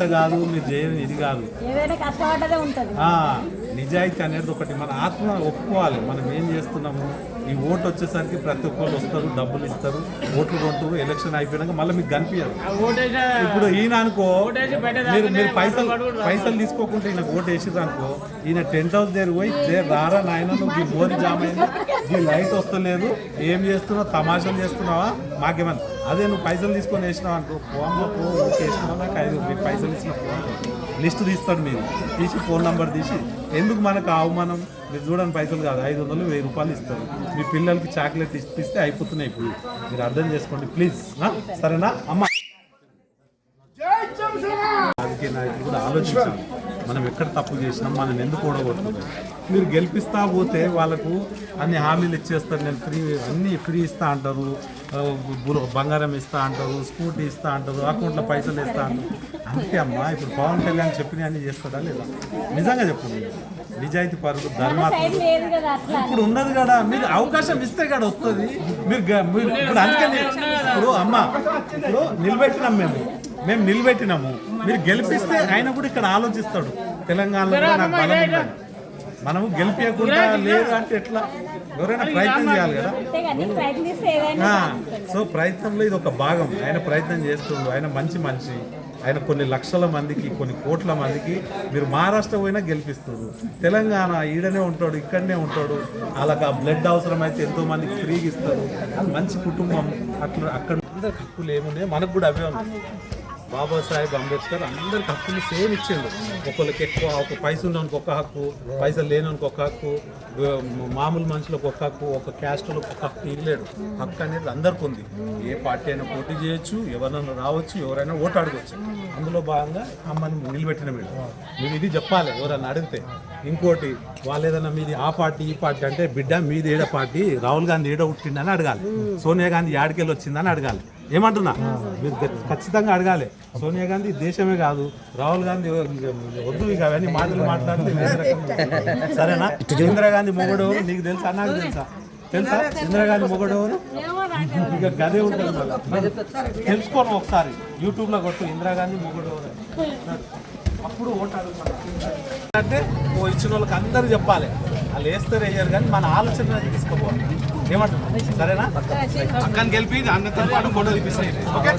ఇంత కాదు మీరు చేయని ఇది కాదు. నిజాయితీ అనేది ఒకటి. మన ఆత్మ ఒప్పుకోవాలి. మనం ఏం చేస్తున్నాము? ఈ ఓటు వచ్చేసరికి ప్రతి ఒక్కరు వస్తారు డబ్బులు ఇస్తారు ఓట్లు కొంటారు ఎలక్షన్ అయిపోయినాక మళ్ళీ మీకు కనిపించదు ఇప్పుడు ఈయన అనుకో మీరు మీరు పైసలు పైసలు తీసుకోకుండా ఈయన ఓటు వేసిర్రు అనుకో ఈయన టెంట్ హౌస్ దగ్గర పోయి "జే, రారా నాయన నువ్వు ఈ మోరి జామ్ అయింది ఈ లైట్ వస్తలేదు. ఏం చేస్తున్నావు? తమాషాలు చేస్తున్నావా? మాకేమన్నా? అదే నువ్వు పైసలు తీసుకొని వేసినావు అనుకో ఫోన్లో ఊరికే వేసినావా? నాకు ఐదు మీకు పైసలు ఇచ్చిన ఫోన్. లిస్ట్ తీస్తాడు మీరు. తీసి ఫోన్ నెంబర్ తీసి ఎందుకు మనకు అవమానం? మీరు చూడండి పైసలు కాదు ఐదు వందలు వెయ్యి రూపాయలు ఇస్తారు. మీ పిల్లలకి చాక్లెట్ ఇప్పిస్తే అయిపోతున్నాయి ఇప్పుడు. మీరు అర్థం చేసుకోండి ప్లీజ్. సరేనా? అమ్మ. రాజకీయ నాయకులు కూడా ఆలోచించాలి. మనం ఎక్కడ తప్పు చేసినాం మనం ఎందుకు ఓడగొడుతున్నాం మీరు గెలిపిస్తా పోతే వాళ్ళకు అన్ని హామీలు ఇచ్చేస్తారు నేను ఫ్రీ అన్నీ ఫ్రీ ఇస్తా అంటారు. బంగారం ఇస్తా అంటారు స్కూటీ ఇస్తా అంటారు అకౌంట్లో పైసలు ఇస్తా అంటారు. అంతే అమ్మా ఇప్పుడు పవన్ కళ్యాణ్ చెప్పిన అన్ని చేస్తాడా లేదా? నిజంగా చెప్పండి. నిజాయితీ పరుడు ధర్మాత్మ ఇప్పుడు ఉన్నది కదా మీరు అవకాశం ఇస్తే కదా వస్తుంది. మీరు ఇప్పుడు అందుకని ఇప్పుడు అమ్మ ఇప్పుడు నిలబెట్టినాం మేము. మేము నిలబెట్టినాము. మీరు గెలిపిస్తే ఆయన కూడా ఇక్కడ ఆలోచిస్తాడు. తెలంగాణలో కూడా నాకు బలం ఉందని మనము గెలిపించకుండా లేదు అంటే ఎట్లా? ఎవరైనా ప్రయత్నం చేయాలి కదా? సో ప్రయత్నంలో ఇది ఒక భాగం. ఆయన ప్రయత్నం చేస్తుండు. ఆయన మంచి మనిషి. ఆయన కొన్ని లక్షల మందికి కొన్ని కోట్ల మందికి మీరు మహారాష్ట్ర పోయినా గెలిపిస్తారు తెలంగాణ ఈడనే ఉంటాడు ఇక్కడనే ఉంటాడు. వాళ్ళకి ఆ బ్లడ్ అవసరం అయితే ఎంతో మందికి ఫ్రీగా ఇస్తారు. మంచి కుటుంబం. అట్లా అక్కడ అందరికి హక్కులు ఏమున్నాయో మనకు కూడా అవే ఉన్నాయి. బాబాసాహెబ్ అంబేద్కర్ అందరికి హక్కులు సేమ్ ఇచ్చిండు. ఒకరికి ఎక్కువ ఒక పైసలు ఉన్నవానికి ఒక హక్కు పైసలు లేనోనికి ఒక హక్కు మామూలు మనుషులకు ఒక హక్కు ఒక క్యాస్టులకు ఒక హక్కు ఇవ్వలేడు. హక్కు అనేది అందరికి ఉంది. ఏ పార్టీ అయినా పోటీ చేయొచ్చు ఎవరైనా రావచ్చు ఎవరైనా ఓటు అడగవచ్చు అందులో భాగంగా అమ్మని నిలబెట్టిన మీరు మీరు ఇది చెప్పాలి ఎవరైనా అడిగితే. ఇంకోటి వాళ్ళు ఏదైనా మీది ఆ పార్టీ ఈ పార్టీ అంటే బిడ్డ మీది ఏడ పార్టీ? రాహుల్ గాంధీ ఏడ పుట్టిండని అడగాలి. సోనియా గాంధీ యాడికెళ్ళి వచ్చిందని అడగాలి. ఏమంటున్నా? మీరు ఖచ్చితంగా అడగాలి. సోనియా గాంధీ దేశమే కాదు రాహుల్ గాంధీ వద్దు ఇక అవన్నీ మాటలు మాట్లాడితే సరేనా రకంగా. సరేనా? ఇందిరాగాంధీ మొగడు నీకు తెలుసా? నాకు తెలుసా? తెలుసా? ఇందిరాగాంధీ మొగడు ఇక గదే ఉంటుంది మళ్ళీ. తెలుసుకోను ఒకసారి. యూట్యూబ్లో కొట్టు కొట్టు ఇందిరాగాంధీ మొగడు అప్పుడు ఓటు అడుగుతాను. అంటే ఓ ఇచ్చిన వాళ్ళకి అందరూ చెప్పాలి. వాళ్ళు వేస్తారు వేయరు కానీ మన ఆలోచన తీసుకోపోవాలి. ఏమంటారు సరేనా? అక్కని గెలిపి అన్నతో పాటు ఫోటో తీపిస్తాయి. ఓకే?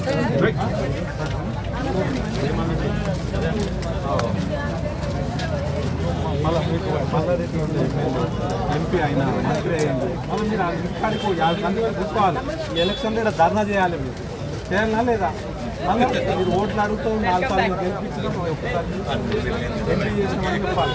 ఎంపీ అయినా మంత్రి అయ్యింది. మళ్ళీ మీరు ఇక్కడికి యాభై మంది కూర్చోవాలి. ఈ ఎలక్షన్లో ఇక్కడ ధర్నా చేయాలి మీరు. చేయాలా లేదా? మళ్ళీ మీరు ఓట్లు అడుగుతూ నాలుగు సార్లు గెలిపించడం ఒకసారి. ఎంపీ చేసినామని చెప్పాలి.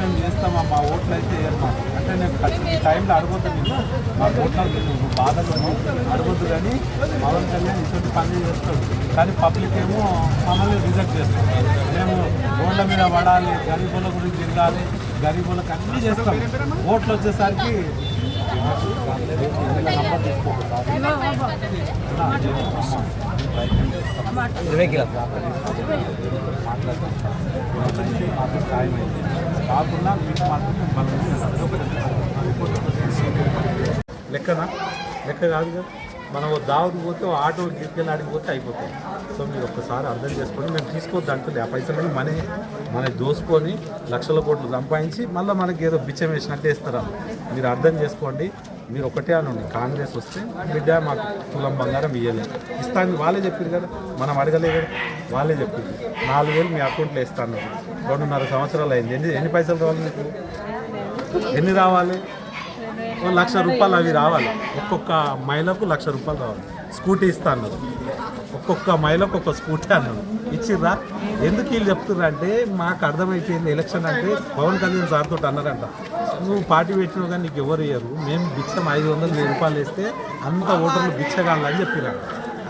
మేము చేస్తామమ్మా ఓట్లు అయితే వేయమ్మా అంటే నేను ఖచ్చితంగా టైంలో అడగొద్దు నేను మా ఓట్లు నేను బాధలు అడగొద్దు కానీ పవన్ కళ్యాణ్ ఇటువంటి పనులు చేస్తాడు కానీ పబ్లిక్ ఏమో మమ్మల్ని రిజెక్ట్ చేస్తాం మేము రోడ్ల మీద పడాలి గరీబుల గురించి తిరగాలి గరీబులకు అన్నీ చేస్తాం ఓట్లు వచ్చేసరికి ఇరవై కిలో మాకు సాయం అయింది కాకుండా మీకు మాత్రం లెక్కనా? లెక్క కాదు కదా? మనం ఓ పోతే ఆటో గిరికెళ్ళి ఆడికి పోతే అయిపోతుంది సో మీరు ఒక్కసారి అర్థం చేసుకోండి మేము తీసుకోవద్దు అంటుంది. ఆ పైసలు మనీ మన దోసుకొని లక్షల కోట్లు సంపాదించి మళ్ళీ మనకి ఏదో బిచ్చం వేసినట్టు వేస్తారా మీరు అర్థం చేసుకోండి. మీరు ఒకటే అనండి. కాంగ్రెస్ వస్తే బిడ్డ మాకు తులం బంగారం ఇవ్వలేదు ఇస్తాను వాళ్ళే చెప్పారు కదా. మనం అడగలే కదా. వాళ్ళే చెప్పారు నాలుగు వేలు మీ అకౌంట్లో ఇస్తాను. రెండున్నర సంవత్సరాలు అయింది. ఎన్ని ఎన్ని పైసలు రావాలి మీకు ఎన్ని రావాలి? లక్ష రూపాయలు అవి రావాలి. ఒక్కొక్క మహిళకు లక్ష రూపాయలు రావాలి. స్కూటీ ఇస్తాను ఒక్కొక్క మహిళకు ఒక్కొక్క స్కూటీ అన్నాడు. ఇచ్చిర్రా? ఎందుకు వీళ్ళు చెప్తుర్రా అంటే మాకు అర్థమైపోయింది ఎలక్షన్ అంటే పవన్ కళ్యాణ్ సార్ తోటి అన్నారంట నువ్వు పార్టీ పెట్టినావు కానీ నీకు ఎవరు ఇయ్యరు. మేము భిక్షం ఐదు వందలు వెయ్యి రూపాయలు వేస్తే అంత ఓటర్లు భిక్షగాలని చెప్పినాడు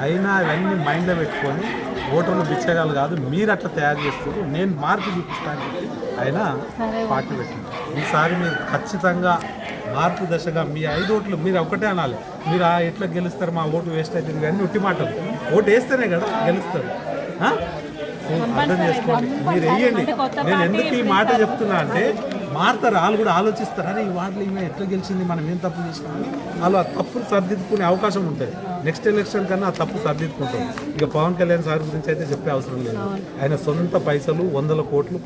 అయినా అవన్నీ మైండ్లో పెట్టుకొని ఓటర్లు బిచ్చగాలు కాదు మీరు అట్లా తయారు చేస్తారు నేను మార్పు చూపిస్తాను ఆయన పార్టీ పెట్టింది ఈసారి మీరు ఖచ్చితంగా మార్పు దశగా మీ ఐదు ఓట్లు మీరు ఒకటే అనాలి. మీరు ఆ ఎట్లా గెలుస్తారు మా ఓటు వేస్ట్ అవుతుంది కానీ ఉట్టి మాటలు. ఓటు వేస్తేనే కదా గెలుస్తారు. అర్థం చేసుకోండి. మీరు వేయండి. నేను ఎందుకు ఈ మాట చెప్తున్నా అంటే మారుతారు వాళ్ళు కూడా ఆలోచిస్తారు అరే ఈ వాటిలో ఈమె ఎట్లా గెలిచింది మనం ఏం తప్పు చేసినామని వాళ్ళు ఆ తప్పులు సరిదిద్దుకునే అవకాశం ఉంటుంది. నెక్స్ట్ ఎలక్షన్ కన్నా ఆ తప్పు సరిదిద్దుకుంటాం ఇక పవన్ కళ్యాణ్ సార్ గురించి అయితే చెప్పే అవసరం లేదు. ఆయన సొంత పైసలు వందల కోట్లు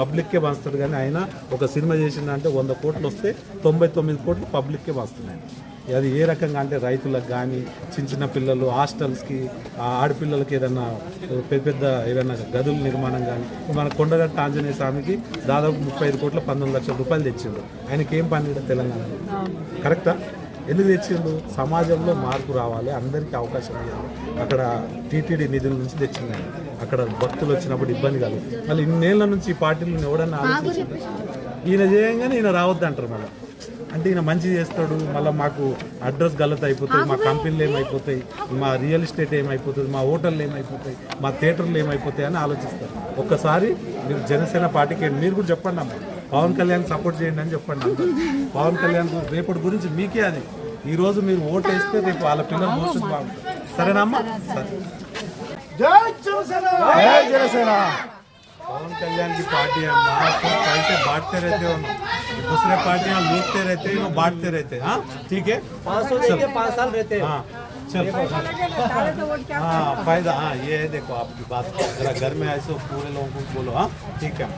పబ్లిక్కే పంచుతాడు కానీ ఆయన ఒక సినిమా చేసిందంటే వంద కోట్లు వస్తే తొంభై తొమ్మిది కోట్లు పబ్లిక్కే పంచుతున్నాయి అది ఏ రకంగా అంటే రైతులకు కానీ చిన్న చిన్న పిల్లలు హాస్టల్స్కి ఆడపిల్లలకి ఏదన్నా పెద్ద పెద్ద ఏదైనా గదుల నిర్మాణం కానీ మన కొండగట్ట ఆంజనేయ స్వామికి దాదాపు ముప్పై ఐదు కోట్ల పంతొమ్మిది లక్షల రూపాయలు తెచ్చిండు. ఆయనకి ఏం పని ఈడ తెలంగాణలో కరెక్టా? ఎందుకు తెచ్చిండు? సమాజంలో మార్పు రావాలి అందరికీ అవకాశం ఇవ్వాలి. అక్కడ టీటీడీ నిధుల నుంచి తెచ్చింది ఆయన. అక్కడ భక్తులు వచ్చినప్పుడు ఇబ్బంది కాదు మళ్ళీ ఇన్నేళ్ళ నుంచి ఈ పార్టీలను ఎవడన్నా ఆలోచించారు ఈయన చేయంగానే ఈయన రావద్దు అంటారు మళ్ళీ. అంటే ఈయన మంచి చేస్తాడు మళ్ళీ మాకు అడ్రస్ గలత అయిపోతుంది మా కంపెనీలు ఏమైపోతాయి మా రియల్ ఎస్టేట్ ఏమైపోతుంది మా హోటళ్ళు ఏమైపోతాయి మా థియేటర్లు ఏమైపోతాయి అని ఆలోచిస్తారు. ఒక్కసారి మీరు జనసేన పార్టీకి మీరు కూడా చెప్పండి అమ్మా. పవన్ కళ్యాణ్ సపోర్ట్ చేయండి అని చెప్పండి. పవన్ కళ్యాణ్ రేపటి గురించి మీకే అది. ఈ రోజు మీరు ఓటు వేస్తే రేపు వాళ్ళ పిల్లల భవిష్యత్తు బాగుంటుంది సరేనమ్మా సరే. జై జనసేన! पवन कल्याण की पार्टी है माँ सब पैसे बांटते रहते हो दूसरे पार्टियाँ लूटते रहते हैं बांटते रहते हैं हाँ? ठीक है? पाँच सौ लेके पाँच साल रहते हैं। हाँ चल। हाँ फ़ायदा हाँ ये है देखो आपकी बात जरा घर में ऐसे पूरे लोगों को बोलो हाँ? ठीक है।